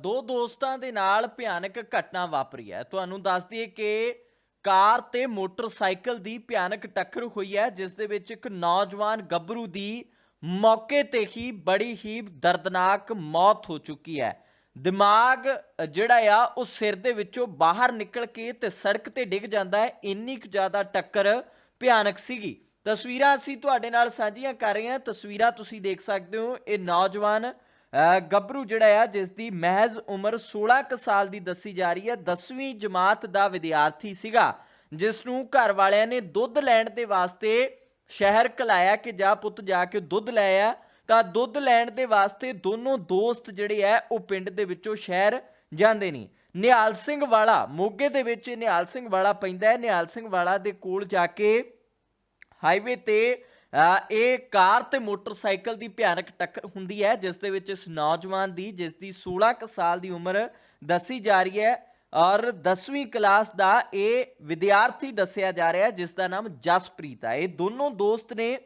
ਦੋ ਦੋਸਤਾਂ ਦੇ ਨਾਲ ਭਿਆਨਕ ਘਟਨਾ ਵਾਪਰੀ ਹੈ। ਤੁਹਾਨੂੰ ਦੱਸ ਦਈਏ ਕਿ ਕਾਰ ਤੇ ਮੋਟਰਸਾਈਕਲ ਦੀ ਭਿਆਨਕ ਟੱਕਰ ਹੋਈ ਹੈ, ਜਿਸ ਦੇ ਵਿੱਚ ਇੱਕ ਨੌਜਵਾਨ ਗੱਭਰੂ ਦੀ ਮੌਕੇ ਤੇ ਹੀ ਬੜੀ ਹੀ ਦਰਦਨਾਕ ਮੌਤ ਹੋ ਚੁੱਕੀ ਹੈ। ਦਿਮਾਗ ਜਿਹੜਾ ਆ, ਉਹ ਸਿਰ ਦੇ ਵਿੱਚੋਂ ਬਾਹਰ ਨਿਕਲ ਕੇ ਤੇ ਸੜਕ ਤੇ ਡਿੱਗ ਜਾਂਦਾ ਹੈ। ਇੰਨੀ ਕੁ ਜ਼ਿਆਦਾ ਟੱਕਰ ਭਿਆਨਕ ਸੀਗੀ। ਤਸਵੀਰਾਂ ਅਸੀਂ ਤੁਹਾਡੇ ਨਾਲ ਸਾਂਝੀਆਂ ਕਰ ਰਹੇ ਹਾਂ। ਤਸਵੀਰਾਂ ਤੁਸੀਂ ਦੇਖ ਸਕਦੇ ਹੋ। ਇਹ ਨੌਜਵਾਨ ਗੱਭਰੂ ਜਿਹੜਾ ਆ ਜਿਸ ਦੀ ਮਹਿਜ਼ ਉਮਰ 16 ਕੁ ਸਾਲ ਦੀ ਦੱਸੀ ਜਾ ਰਹੀ ਹੈ। 10ਵੀਂ ਜਮਾਤ ਦਾ ਵਿਦਿਆਰਥੀ ਸੀਗਾ ਜਿਸ ਨੂੰ ਘਰ ਵਾਲਿਆਂ ਨੇ ਦੁੱਧ ਲੈਣ ਦੇ ਵਾਸਤੇ ਸ਼ਹਿਰ ਕਲਾਇਆ ਕਿ ਜਾ ਪੁੱਤ ਜਾ ਕੇ ਦੁੱਧ ਲੈ ਆ। ਤਾਂ ਦੁੱਧ ਲੈਣ ਦੇ ਵਾਸਤੇ ਦੋਨੋਂ ਦੋਸਤ ਜਿਹੜੇ ਆ, ਉਹ ਪਿੰਡ ਦੇ ਵਿੱਚੋਂ ਸ਼ਹਿਰ ਜਾਂਦੇ ਨੇ। ਨਿਹਾਲ ਸਿੰਘ ਵਾਲਾ, ਮੋਗੇ ਦੇ ਵਿੱਚ ਨਿਹਾਲ ਸਿੰਘ ਵਾਲਾ ਪੈਂਦਾ ਹੈ। ਨਿਹਾਲ ਸਿੰਘ ਵਾਲਾ ਦੇ ਕੋਲ ਜਾ ਕੇ ਹਾਈਵੇ ਤੇ ਇਹ ਕਾਰ ਤੇ ਮੋਟਰਸਾਈਕਲ ਦੀ ਭਿਆਨਕ ਟੱਕਰ ਹੁੰਦੀ ਹੈ, ਜਿਸ ਦੇ ਵਿੱਚ ਇਸ ਨੌਜਵਾਨ ਦੀ, ਜਿਸ ਦੀ 16 ਕੁ ਸਾਲ ਦੀ ਉਮਰ ਦੱਸੀ ਜਾ ਰਹੀ ਹੈ ਔਰ 10ਵੀਂ ਕਲਾਸ ਦਾ ਇਹ ਵਿਦਿਆਰਥੀ ਦੱਸਿਆ ਜਾ ਰਿਹਾ ਹੈ, ਜਿਸ ਦਾ ਨਾਮ ਜਸਪ੍ਰੀਤ ਹੈ ਇਹ ਦੋਨੋਂ ਦੋਸਤ ਨੇ,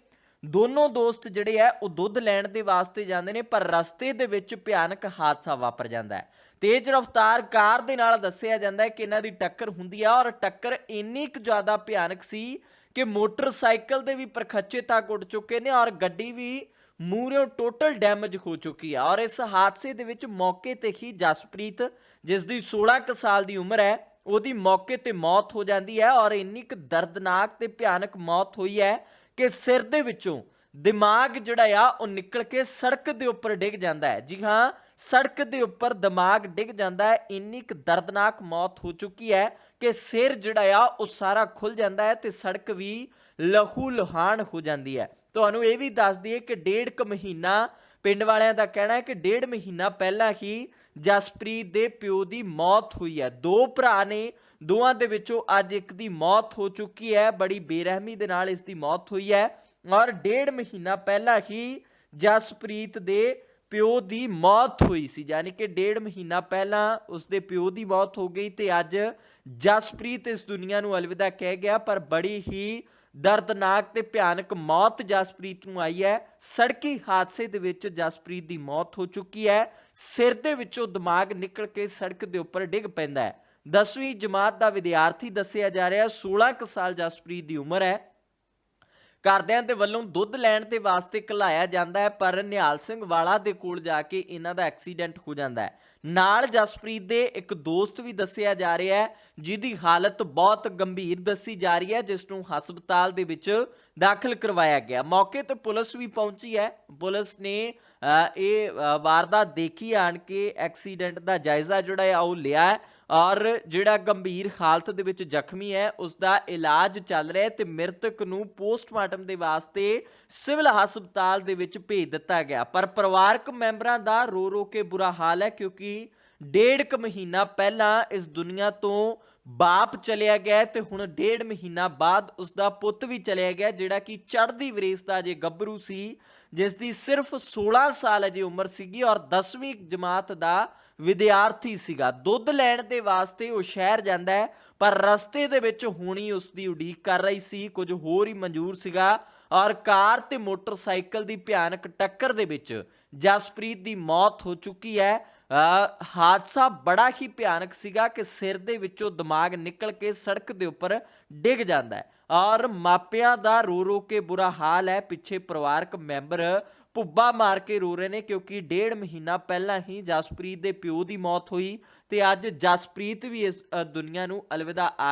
ਦੋਨੋਂ ਦੋਸਤ ਜਿਹੜੇ ਆ ਉਹ ਦੁੱਧ ਲੈਣ ਦੇ ਵਾਸਤੇ ਜਾਂਦੇ ਨੇ, ਪਰ ਰਸਤੇ ਦੇ ਵਿੱਚ ਭਿਆਨਕ ਹਾਦਸਾ ਵਾਪਰ ਜਾਂਦਾ ਹੈ। ਤੇਜ਼ ਰਫ਼ਤਾਰ ਕਾਰ ਦੇ ਨਾਲ ਦੱਸਿਆ ਜਾਂਦਾ ਹੈ ਕਿ ਇਹਨਾਂ ਦੀ ਟੱਕਰ ਹੁੰਦੀ ਆ ਔਰ ਟੱਕਰ ਇੰਨੀ ਕੁ ਜ਼ਿਆਦਾ ਭਿਆਨਕ ਸੀ ਕਿ ਮੋਟਰਸਾਈਕਲ ਦੇ ਵੀ ਪਰਖੱਚੇ ਤੱਕ ਉੱਡ ਚੁੱਕੇ ਨੇ ਔਰ ਗੱਡੀ ਵੀ ਮੂਹਰੋਂ ਟੋਟਲ ਡੈਮੇਜ ਹੋ ਚੁੱਕੀ ਆ। ਔਰ ਇਸ ਹਾਦਸੇ ਦੇ ਵਿੱਚ ਮੌਕੇ ਤੇ ਹੀ ਜਸਪ੍ਰੀਤ, ਜਿਸ ਦੀ 16 ਕੁ ਸਾਲ ਦੀ ਉਮਰ ਹੈ, ਉਹਦੀ ਮੌਕੇ ਤੇ ਮੌਤ ਹੋ ਜਾਂਦੀ ਹੈ ਔਰ ਇੰਨੀ ਕੁ ਦਰਦਨਾਕ ਤੇ ਭਿਆਨਕ ਮੌਤ ਹੋਈ ਹੈ ਕਿ ਸਿਰ ਦੇ ਵਿੱਚੋਂ ਦਿਮਾਗ ਜਿਹੜਾ ਆ, ਉਹ ਨਿਕਲ ਕੇ ਸੜਕ ਦੇ ਉੱਪਰ ਡਿੱਗ ਜਾਂਦਾ ਹੈ। ਜੀ ਹਾਂ, ਸੜਕ ਦੇ ਉੱਪਰ ਦਿਮਾਗ ਡਿੱਗ ਜਾਂਦਾ ਹੈ। ਇੰਨੀ ਕੁ ਦਰਦਨਾਕ ਮੌਤ ਹੋ ਚੁੱਕੀ ਹੈ ਕਿ ਸਿਰ ਜਿਹੜਾ ਆ, ਉਹ ਸਾਰਾ ਖੁੱਲ ਜਾਂਦਾ ਹੈ ਤੇ ਸੜਕ ਵੀ ਲਹੂ ਲੁਹਾਨ ਹੋ ਜਾਂਦੀ ਹੈ। ਤੁਹਾਨੂੰ ਇਹ ਵੀ ਦੱਸ ਦਈਏ ਕਿ ਡੇਢ ਕੁ ਮਹੀਨਾ ਪਿੰਡ ਵਾਲਿਆਂ ਦਾ ਕਹਿਣਾ ਹੈ ਕਿ ਡੇਢ ਮਹੀਨਾ ਪਹਿਲਾਂ ਹੀ ਜਸਪ੍ਰੀਤ ਦੇ ਪਿਓ ਦੀ ਮੌਤ ਹੋਈ ਹੈ। ਦੋ ਭਰਾ ਨੇ, ਦੋਵਾਂ ਦੇ ਵਿੱਚੋਂ ਅੱਜ ਇੱਕ ਦੀ ਮੌਤ ਹੋ ਚੁੱਕੀ ਹੈ। ਬੜੀ ਬੇਰਹਿਮੀ ਦੇ ਨਾਲ ਇਸ ਦੀ ਮੌਤ ਹੋਈ ਹੈ। ਔਰ ਡੇਢ ਮਹੀਨਾ ਪਹਿਲਾਂ ਹੀ ਜਸਪ੍ਰੀਤ ਦੇ ਪਿਓ ਦੀ ਮੌਤ ਹੋਈ ਸੀ, ਯਾਨੀ ਕਿ ਡੇਢ ਮਹੀਨਾ ਪਹਿਲਾਂ ਉਸਦੇ ਪਿਓ ਦੀ ਮੌਤ ਹੋ ਗਈ ਤੇ ਅੱਜ ਜਸਪ੍ਰੀਤ ਇਸ ਦੁਨੀਆ ਨੂੰ ਅਲਵਿਦਾ ਕਹਿ ਗਿਆ, ਪਰ ਬੜੀ ਹੀ ਦਰਦਨਾਕ ਤੇ ਭਿਆਨਕ ਮੌਤ ਜਸਪ੍ਰੀਤ ਨੂੰ ਆਈ ਹੈ। ਸੜਕੀ ਹਾਦਸੇ ਦੇ ਵਿੱਚ ਜਸਪ੍ਰੀਤ ਦੀ ਮੌਤ ਹੋ ਚੁੱਕੀ ਹੈ। ਸਿਰ ਦੇ ਵਿੱਚੋਂ ਦਿਮਾਗ ਨਿਕਲ ਕੇ ਸੜਕ ਦੇ ਉੱਪਰ ਡਿੱਗ ਪੈਂਦਾ ਹੈ। 10ਵੀਂ ਜਮਾਤ ਦਾ ਵਿਦਿਆਰਥੀ ਦੱਸਿਆ ਜਾ ਰਿਹਾ 16 ਕੁ ਸਾਲ ਜਸਪ੍ਰੀਤ ਦੀ ਉਮਰ ਹੈ। ਘਰਦਿਆਂ ਦੇ ਵੱਲੋਂ ਦੁੱਧ ਲੈਣ ਦੇ ਵਾਸਤੇ ਘਲਾਇਆ ਜਾਂਦਾ ਹੈ, ਪਰ ਨਿਹਾਲ ਸਿੰਘ ਵਾਲਾ ਦੇ ਕੋਲ ਜਾ ਕੇ ਇਹਨਾਂ ਦਾ ਐਕਸੀਡੈਂਟ ਹੋ ਜਾਂਦਾ ਹੈ। ਨਾਲ ਜਸਪ੍ਰੀਤ ਦੇ ਇੱਕ ਦੋਸਤ ਵੀ ਦੱਸਿਆ ਜਾ ਰਿਹਾ ਹੈ, ਜਿਹਦੀ ਹਾਲਤ ਬਹੁਤ ਗੰਭੀਰ ਦੱਸੀ ਜਾ ਰਹੀ ਹੈ, ਜਿਸ ਨੂੰ ਹਸਪਤਾਲ ਦੇ ਵਿੱਚ ਦਾਖਲ ਕਰਵਾਇਆ ਗਿਆ। ਮੌਕੇ ਤੇ ਪੁਲਿਸ ਵੀ ਪਹੁੰਚੀ ਹੈ। ਪੁਲਿਸ ਨੇ ਇਹ ਵਾਰਦਾਤ ਦੇਖੀ, ਆਣ ਕੇ ਐਕਸੀਡੈਂਟ ਦਾ ਜਾਇਜ਼ਾ ਜਿਹੜਾ ਹੈ ਉਹ ਲਿਆ ਹੈ। ਔਰ ਜਿਹੜਾ ਗੰਭੀਰ ਹਾਲਤ ਦੇ ਵਿੱਚ ਜ਼ਖਮੀ ਹੈ ਉਸ ਦਾ ਇਲਾਜ ਚੱਲ ਰਿਹਾ ਹੈ ਤੇ ਮ੍ਰਿਤਕ ਨੂੰ ਪੋਸਟਮਾਰਟਮ ਦੇ ਵਾਸਤੇ ਸਿਵਲ ਹਸਪਤਾਲ ਦੇ ਵਿੱਚ ਭੇਜ ਦਿੱਤਾ ਗਿਆ। ਪਰ ਪਰਿਵਾਰਕ ਮੈਂਬਰਾਂ ਦਾ ਰੋ ਰੋ ਕੇ ਬੁਰਾ ਹਾਲ ਹੈ ਕਿਉਂਕਿ ਡੇਢ ਕੁ ਮਹੀਨਾ ਪਹਿਲਾਂ ਇਸ ਦੁਨੀਆ ਤੋਂ ਬਾਪ ਚਲਿਆ ਗਿਆ ਹੈ ਤੇ ਹੁਣ ਡੇਢ ਮਹੀਨਾ ਬਾਅਦ ਉਸ ਦਾ ਪੁੱਤ ਵੀ ਚਲਿਆ ਗਿਆ, ਜਿਹੜਾ ਕਿ ਚੜ੍ਹਦੀ ਵਰੇਸ ਦਾ ਜੇ ਗੱਭਰੂ ਸੀ ਜਿਸ ਦੀ ਸਿਰਫ 16 ਸਾਲ ਅਜੇ ਉਮਰ ਸੀਗੀ ਔਰ 10ਵੀਂ ਜਮਾਤ ਦਾ ਵਿਦਿਆਰਥੀ ਸੀਗਾ। ਦੁੱਧ ਲੈਣ ਦੇ ਵਾਸਤੇ ਉਹ ਸ਼ਹਿਰ ਜਾਂਦਾ ਹੈ, ਪਰ ਰਸਤੇ ਦੇ ਵਿੱਚ ਹੋਣੀ ਉਸ ਦੀ ਉਡੀਕ ਕਰ ਰਹੀ ਸੀ। ਕੁਝ ਹੋਰ ਹੀ ਮਨਜ਼ੂਰ ਸੀਗਾ ਔਰ ਕਾਰ ਤੇ ਮੋਟਰਸਾਈਕਲ ਦੀ ਭਿਆਨਕ ਟੱਕਰ ਦੇ ਵਿੱਚ ਜਸਪ੍ਰੀਤ ਦੀ ਮੌਤ ਹੋ ਚੁੱਕੀ ਹੈ। ਹਾਦਸਾ ਬੜਾ ਹੀ ਭਿਆਨਕ ਸੀਗਾ ਕਿ ਸਿਰ ਦੇ ਵਿੱਚੋਂ ਦਿਮਾਗ ਨਿਕਲ ਕੇ ਸੜਕ ਦੇ ਉੱਪਰ ਡਿੱਗ ਜਾਂਦਾ ਹੈ। ਔਰ ਮਾਪਿਆਂ ਦਾ ਰੋ ਰੋ ਕੇ ਬੁਰਾ ਹਾਲ ਹੈ। ਪਿੱਛੇ ਪਰਿਵਾਰਕ ਮੈਂਬਰ ਭੁੱਬਾ ਮਾਰ ਕੇ ਰੋ ਰਹੇ ਨੇ ਕਿਉਂਕਿ ਡੇਢ ਮਹੀਨਾ ਪਹਿਲਾਂ ਹੀ ਜਸਪ੍ਰੀਤ ਦੇ ਪਿਓ ਦੀ ਮੌਤ ਹੋਈ ਤੇ ਅੱਜ ਜਸਪ੍ਰੀਤ ਵੀ ਇਸ ਅ, ਦੁਨੀਆ ਨੂੰ ਅਲਵਿਦਾ ਆ